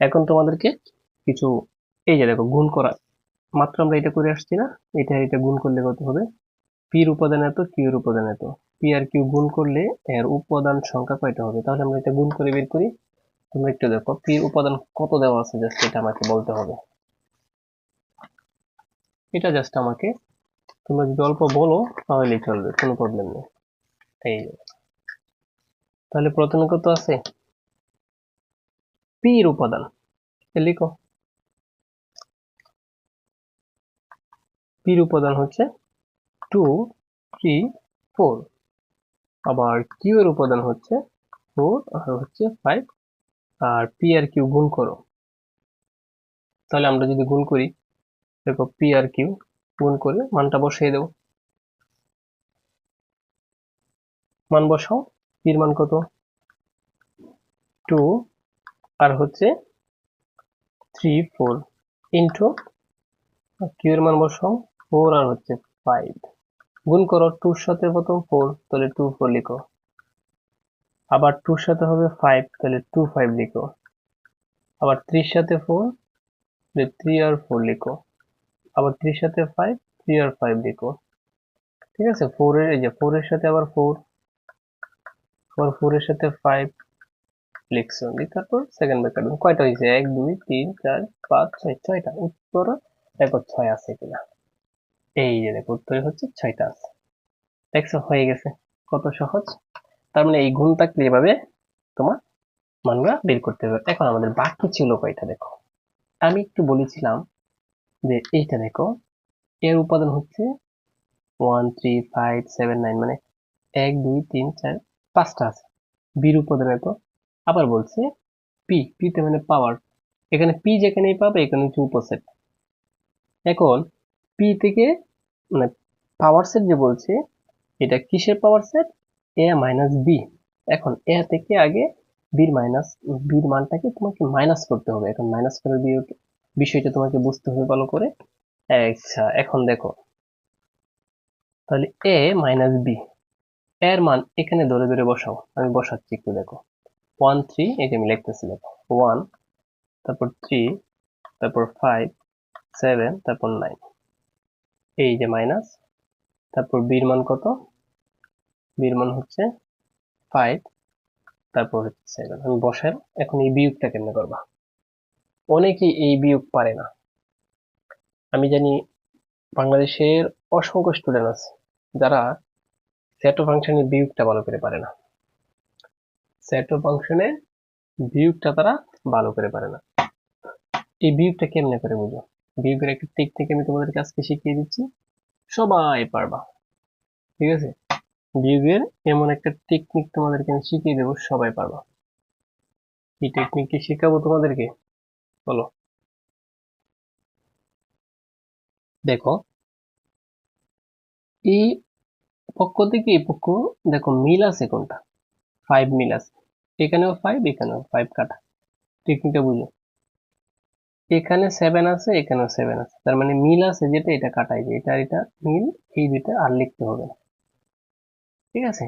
এখন তোমাদেরকে কিছু, এই যে দেখো, গুণ করা। মাত্র আমরা এটা করে আসছি না, এটা এটা গুণ করলে কত হবে? পির উপাদান এত কিউর উপাদান এত। পি আর কিউ গুণ করলে এর উপাদান সংখ্যা কয়টা হবে? তাহলে আমরা এটা গুণ করে বের করি। তোমরা একটু দেখো পির উপাদান কত দেওয়া আছে? জাস্ট এটা আমাকে বলতে হবে। এটা জাস্ট আমাকে, তোমরা যদি অল্প বলো, তাহলেই চলবে, কোনো প্রবলেম নেই। এই তাহলে প্রথমে কত আছে? পির উপাদান লিখো পির উপাদান হচ্ছে টু থ্রি ফোর আবার কিউ এর উপাদান হচ্ছে ফোর আর হচ্ছে ফাইভ আর পি আর কিউ গুণ করো। তাহলে আমরা যদি গুণ করি, দেখো পি আর কিউ গুণ করে মানটা বসিয়ে দেবো। মান বসাও পির মান কত? টু আর হচ্ছে থ্রি ফোর ইন্টু কিউ এর মান বসাও ফোর আর হচ্ছে ফাইভ গুণ করো টুর সাথে প্রথম ফোর তাহলে টু ফোর লিখো। আবার টুর সাথে হবে ফাইভ তাহলে টু ফাইভ লিখো। আবার থ্রির সাথে ফোর তাহলে থ্রি আর ফোর লিখো। আবার থ্রির সাথে ফাইভ থ্রি আর ফাইভ লিখো। ঠিক আছে? ফোরের এই যে ফোরের সাথে আবার ফোর আবার ফোর এর সাথে ফাইভ লিখছো লিখার পর সেকেন্ড ব্র্যাকেট কয়টা হয়েছে এক, দুই, তিন, চার, পাঁচ, ছয়, ছয়টা। উত্তর দেখো ছয় আছে কিনা। এই যে দেখো, উত্তরে হচ্ছে ছয়টা আছে। দেখছ, হয়ে গেছে। কত সহজ? তার মানে এই গুণ থাকলে এভাবে তোমার মানগুলা বের করতে হবে? এখন আমাদের বাকি ছিল কয়টা দেখো? আমি একটু বলেছিলাম যে এইটা দেখো, এর উপাদান হচ্ছে one three five seven nine মানে এক, দুই, তিন, চার, পাঁচটা আছে। বির উপাদান এত। আবার বলছে পি পিতে মানে পাওয়ার এখানে পি যেখানেই পাবে, এখানে হচ্ছে উপসেট এখন পি থেকে মানে পাওয়ার সেট যে বলছে, এটা কিসের power set A minus B এখন এ থেকে আগে বির মাইনাস বির মানটাকে তোমাকে মাইনাস করতে হবে। এখন মাইনাস করে দিয়ে বিষয়টা তোমাকে বুঝতে হবে ভালো করে। আচ্ছা এখন দেখো। তাহলে এ মাইনাস বি এর মান এখানে ধরে ধরে বসাও। আমি বসাচ্ছি একটু, দেখো। ওয়ান থ্রি এই যে আমি লিখতেছি দেখো ওয়ান তারপর থ্রি তারপর ফাইভ সেভেন তারপর নাইন এই যে মাইনাস তারপর বির মান কত? বির মান হচ্ছে ফাইভ তারপর হচ্ছে সেভেন আমি বসাই এখন এই বিয়োগটা কেমনে করবা? অনেকেই এই বিয়োগ পারে না। আমি জানি বাংলাদেশের অসংখ্য স্টুডেন্ট আছে, যারা সেটো ফাংশনের বিয়োগটা ভালো করে পারে না। সেটো ফাংশনের বিয়োগটা তারা ভালো করে পারে না। এই বিয়োগটা কেমনে করে বুঝো? বিয়োগের একটা টেকনিক আমি তোমাদেরকে আজকে শিখিয়ে দিচ্ছি। সবাই পারবা। ঠিক আছে? বিয়োগের এমন একটা টেকনিক তোমাদেরকে আমি শিখিয়ে দেবো, সবাই পারবা। এই টেকনিক কি শেখাবো তোমাদেরকে? বলো। দেখো। এই পক্ষ থেকে এই পক্ষ, দেখো, মিল আছে কোনটা? ফাইভ মিল আছে। এখানেও ফাইভ এখানেও ফাইভ কাটা। টেকনিকটা বুঝো এখানে সেভেন আছে, এখানেও সেভেন আছে। তার মানে মিল আছে যেটা, এটা কাটাই যে, এটা এটা মিল, এই দুইটা আর লিখতে হবে না। ঠিক আছে?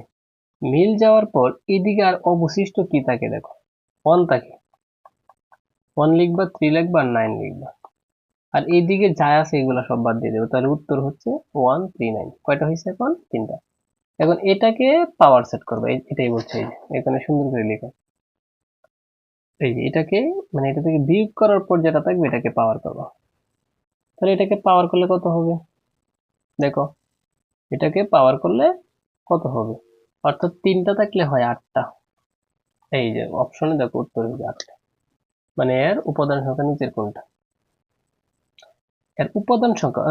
মিল যাওয়ার পর এদিকে আর অবশিষ্ট কি থাকে দেখো? ওয়ান থাকে। ওয়ান লিখবা থ্রি লিখবা, আর নাইন লিখবা। আর এইদিকে যা আছে এগুলো সব বাদ দিয়ে দেবো। তাহলে উত্তর হচ্ছে ওয়ান থ্রি নাইন কয়টা হয়েছে এখন? তিনটা। এখন এটাকে পাওয়ার সেট করবে এটাই বলছে, এখানে সুন্দর করে লিখো। এই যে এটাকে মানে এটা থেকে বিয়োগ করার পর যেটা থাকবে এটাকে পাওয়ার করব। তাহলে এটাকে পাওয়ার করলে কত হবে? দেখো, এটাকে পাওয়ার করলে কত হবে? অর্থাৎ তিনটা থাকলে হয় আটটা। এই যে অপশনে দেখো উত্তর হচ্ছে আটটা। মানে এর উপাদান সংখ্যা নিচের কোনটা? এর উপাদান সংখ্যা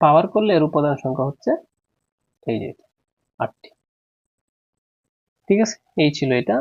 পাওয়ার করলে এর উপাদান সংখ্যা হচ্ছে, এই যে আটটি। ঠিক আছে? এই ছিল এটা।